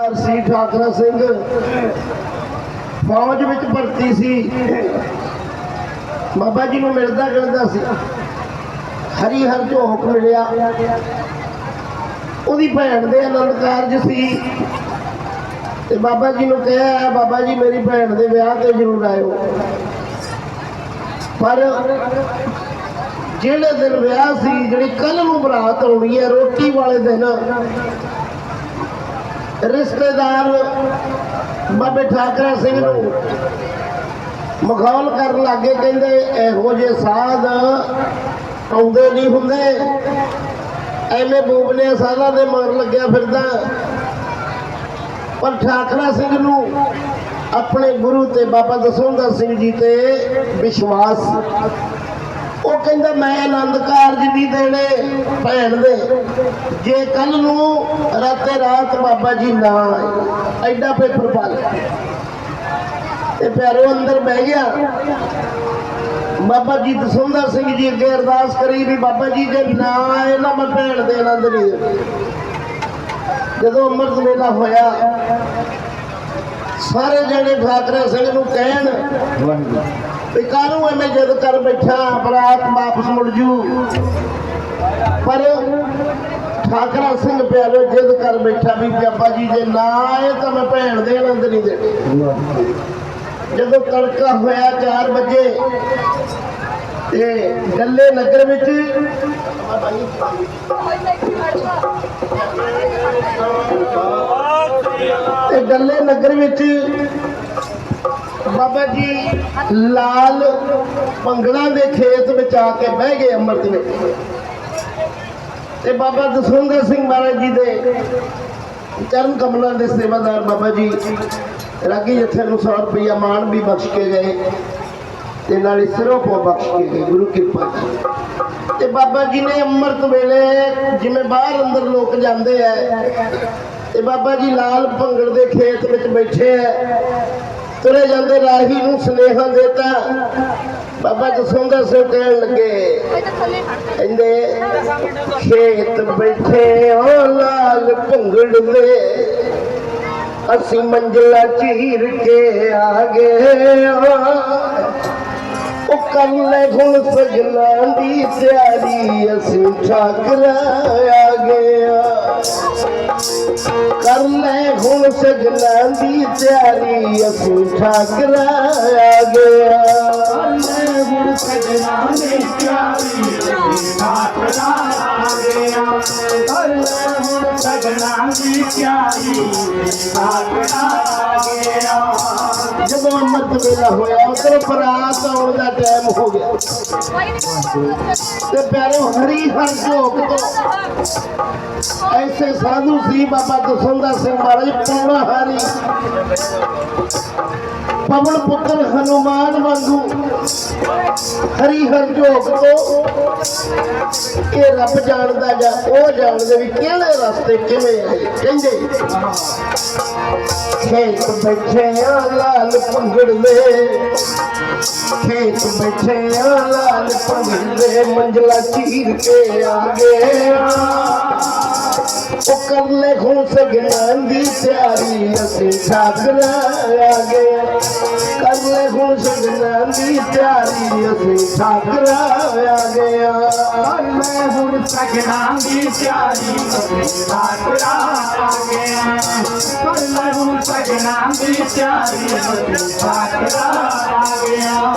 ਸੀ ਠਾਕਰਾ ਸਿੰਘ। ਫੌਜ ਵਿੱਚ ਭਰਤੀ ਸੀ। ਬਾਬਾ ਜੀ ਨੂੰ ਮਿਲਦਾ ਗਿਲਦਾ ਸੀ। ਹਰੀ ਹਰ ਝੋਕ ਮਿਲਿਆ। ਉਹਦੀ ਭੈਣ ਦੇ ਆਨੰਦ ਕਾਰਜ ਸੀ। ਤੇ ਬਾਬਾ ਜੀ ਨੂੰ ਕਿਹਾ, ਬਾਬਾ ਜੀ, ਮੇਰੀ ਭੈਣ ਦੇ ਵਿਆਹ ਤੇ ਜ਼ਰੂਰ ਆਇਓ। ਪਰ ਜਿਹੜੇ ਦਿਨ ਵਿਆਹ ਸੀ, ਜਿਹੜੀ ਕੱਲ ਨੂੰ ਬਰਾਤ ਆਉਣੀ ਹੈ, ਰੋਟੀ ਵਾਲੇ ਦਿਨ ਰਿਸ਼ਤੇਦਾਰ ਬਾਬੇ ਠਾਕਰਾ ਸਿੰਘ ਨੂੰ ਮਖੌਲ ਕਰਨ ਲੱਗੇ ਕਹਿੰਦੇ, ਇਹੋ ਜਿਹੇ ਸਾਧ ਆਉਂਦੇ ਨਹੀਂ ਹੁੰਦੇ। ਐਵੇਂ ਬੂਬਨੇ ਸਾਧਾਂ ਦੇ ਮਾਰ ਲੱਗਿਆ ਫਿਰਦਾ। ਪਰ ਠਾਕਰਾ ਸਿੰਘ ਨੂੰ ਆਪਣੇ ਗੁਰੂ ਤੇ ਬਾਬਾ ਦਸਵੰਧਰ ਸਿੰਘ ਜੀ ਤੇ ਵਿਸ਼ਵਾਸ ਉਹ ਕਹਿੰਦਾ, ਮੈਂ ਆਨੰਦ ਕਾਰਜ ਨਹੀਂ ਦੇਣੇ ਭੈਣ ਦੇ। ਜੇ ਕੱਲ ਨੂੰ ਰਾਤੇ ਰਾਤ ਬਾਬਾ ਜੀ ਨਾ ਆਏ। ਐਡਾ ਪੇਪਰ ਪਾ ਲਿਆ। ਤੇ ਪਿਆਰੋ, ਅੰਦਰ ਬਹਿ ਗਿਆ। ਬਾਬਾ ਜੀ ਦਸੁੰਦਰ ਸਿੰਘ ਜੀ ਅੱਗੇ ਅਰਦਾਸ ਕਰੀ ਵੀ ਬਾਬਾ ਜੀ, ਜੇ ਨਾ ਆਏ ਨਾ ਮੈਂ ਭੈਣ ਦੇ ਆਨੰਦ ਨਹੀਂ ਜਦੋਂ ਅੰਮ੍ਰਿਤ ਵੇਲਾ ਹੋਇਆ, ਸਾਰੇ ਜਣੇ ਠਾਕਰਾ ਸਿੰਘ ਨੂੰ ਕਹਿਣ ਵੀ ਕਾਹਨੂੰ ਐਵੇਂ ਜਿੱਦ ਕਰ ਬੈਠਾ? ਬਰਾਤ ਵਾਪਸ ਮੁੜ ਜੂ। ਪਰ ਠਾਕਰਾ ਸਿੰਘ ਪਿਆਰੇ, ਜਿੱਦ ਕਰ ਬੈਠਾ ਵੀ ਬਾਬਾ ਜੀ ਜੇ ਨਾ ਆਏ ਤਾਂ ਮੈਂ ਭੈਣ ਦੇ ਆਨੰਦ ਨਹੀਂ ਦੇਣੇ। ਜਦੋਂ ਤੜਕਾ ਹੋਇਆ 4 ਵਜੇ, ਤੇ ਗੱਲੇ ਨਗਰ ਵਿੱਚ ਤੇ ਗੱਲੇ ਨਗਰ ਵਿੱਚ ਬਾਬਾ ਜੀ, ਲਾਲ ਪੰਗੜਾ ਦੇ ਖੇਤ ਵਿੱਚ ਆ ਕੇ ਬਹਿ ਗਏ ਅੰਮ੍ਰਿਤ ਵਿੱਚ ਤੇ ਬਾਬਾ ਦਸਵੰਦਰ ਸਿੰਘ ਮਹਾਰਾਜ ਜੀ ਦੇ ਚਰਨ ਕਮਲਾਂ ਦੇ ਸੇਵਾਦਾਰ ਬਾਬਾ ਜੀ, ਰਾਗੀ ਜਥੇ ਨੂੰ 100 ਰੁਪਇਆ ਮਾਣ ਵੀ ਬਖਸ਼ ਕੇ ਗਏ ਤੇ ਨਾਲੇ ਸਿਰੋਂ ਪੋ ਬਖਸ਼ ਕੇ ਗਏ, ਗੁਰੂ ਕਿਰਪਾ ਤੇ ਬਾਬਾ ਜੀ ਨੇ ਅੰਮ੍ਰਿਤ ਵੇਲੇ ਜਿਵੇਂ ਬਾਹਰ ਅੰਦਰ ਲੋਕ ਜਾਂਦੇ ਆ ਤੇ ਬਾਬਾ ਜੀ ਲਾਲ ਭੰਗੜ ਦੇ ਖੇਤ ਵਿੱਚ ਬੈਠੇ ਆ ਤੁਰੇ ਜਾਂਦੇ ਰਾਹੀ ਨੂੰ ਸੁਨੇਹਾ ਦਿੱਤਾ। ਬਾਬਾ ਦਸਵੰਦਰ ਸਿੰਘ ਕਹਿਣ ਲੱਗੇ, ਕਹਿੰਦੇ, ਖੇਤ ਬੈਠੇ ਓ ਲਾਲ ਭੰਗੜ ਅਸੀਂ ਮੰਜ਼ਲਾ ਚੀਰ ਕੇ ਆ ਗਏ ਆਂ। ਉਹ ਕਰ ਲੈ ਹੁਣ ਸਜਣਾ ਦੀ ਤਿਆਰੀ ਅਸੀਂ ਠਾਕਰਾ ਆ ਗਿਆ ਕਰ ਲੈ ਹੁਣ ਸਜਣਾ ਦੀ ਤਿਆਰੀ, ਅਸੀਂ ਠਾਕਰਾ ਆ ਗਿਆ। ਕੱਲੇ ਹੁਣ ਸਜਣਾ ਨੇ ਪਿਆਰੀ ਠਾਕਰਾ ਹੁਣ ਦੀ ਪਿਆਰੀ ਠਾਕਰਾ ਆ ਗਿਆ ਜਦੋਂ ਅੰਮ੍ਰਿਤ ਵੇਲਾ ਹੋਇਆ ਉਧਰ ਬਰਾਤ ਆਉਣ ਦਾ ਟਾਈਮ ਹੋ ਗਿਆ। ਤੇ ਪਿਆਰੋ ਹਰੀ ਹਰ ਝੋਕ ਤੋਂ ਐਸੇ ਸਾਧੂ ਸੀ ਬਾਬਾ ਦਸਵੰਦਰ ਸਿੰਘ ਮਹਾਰਾਜ, ਪੌਣਾ ਹਾਰੀ। ਪਵਨ ਪੁੱਤਰ ਹਨੂਮਾਨ ਵਾਂਗੂ ਹਰੀ ਹਰ ਝੋਕ ਤੋਂ ਇਹ ਰੱਬ ਜਾਣਦਾ ਜਾਂ ਉਹ ਜਾਣਦੇ ਵੀ ਕਿਹੜੇ ਰਸਤੇ ਕਿਵੇਂ ਕਹਿੰਦੇ ਖੇਤ ਬੈਠੇ ਲਾਲ ਪੰਗੜਲੇ ਖੇਤ ਬੈਠੇ ਲਾਲ ਪੰਗੜਲੇ ਮੰਜਲਾ ਚੀਰ ਕੇ ਆ ਗਏ ਉਹ ਕਰ ਲੈ ਖੂਨ ਸਗਨਾਂ ਦੀ ਤਿਆਰੀ ਅਸੀਂ ਠਾਕਰਾ ਆ ਗਏ ਕਰ ਲੈ ਖੂਨ ਸਗਨਾਂ ਦੀ ਤਿਆਰੀ ਅਸੀਂ ਠਾਕਰਾ ਆ ਗਏ ਕੱਲੇ ਹੁਣ ਸਜਣਾ ਦੀ ਪਿਆਰੀ ਠਾਕਰਾ ਆ ਗਿਆ ਕੱਲੇ ਦੀ ਪਿਆਰੀ ਠਾਕਰਾ ਆ ਗਿਆ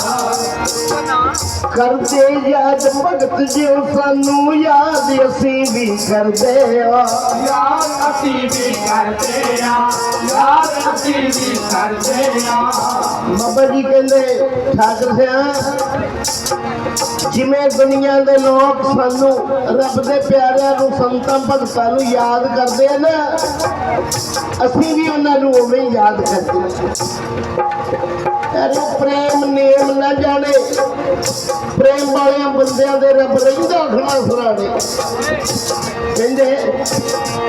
ਕਰਦੇ ਯਾਦ ਭਗਤ ਜਿਉ, ਸਾਨੂੰ ਯਾਦ ਅਸੀਂ ਵੀ ਕਰਦੇ ਆ। ਯਾਦ ਅਸੀਂ ਵੀ ਕਰਦੇ ਆ ਯਾਰ ਅਸੀਂ ਵੀ ਕਰਦੇ ਆ। ਬਾਬਾ ਜੀ ਕਹਿੰਦੇ ਠਾਕਰ ਸਿਆ ਜਿਵੇਂ ਦੁਨੀਆ ਦੇ ਲੋਕ ਸਾਨੂੰ ਰੱਬ ਦੇ ਪਿਆਰਿਆਂ ਨੂੰ, ਸੰਤਾਂ ਭਗਤਾਂ ਨੂੰ ਯਾਦ ਕਰਦੇ ਆ ਨਾ, ਅਸੀਂ ਵੀ ਉਹਨਾਂ ਨੂੰ ਉਵੇਂ ਹੀ ਯਾਦ ਕਰਦੇ ਹਾਂ ਪ੍ਰੇਮ ਨੇਮ ਨਾ ਜਾਣੇ, ਪ੍ਰੇਮ ਵਾਲਿਆਂ ਬੰਦਿਆਂ ਦੇ ਰੱਬ ਰਹਿੰਦਾ ਖੜਾ ਸਰਾਣੇ। ਕਹਿੰਦੇ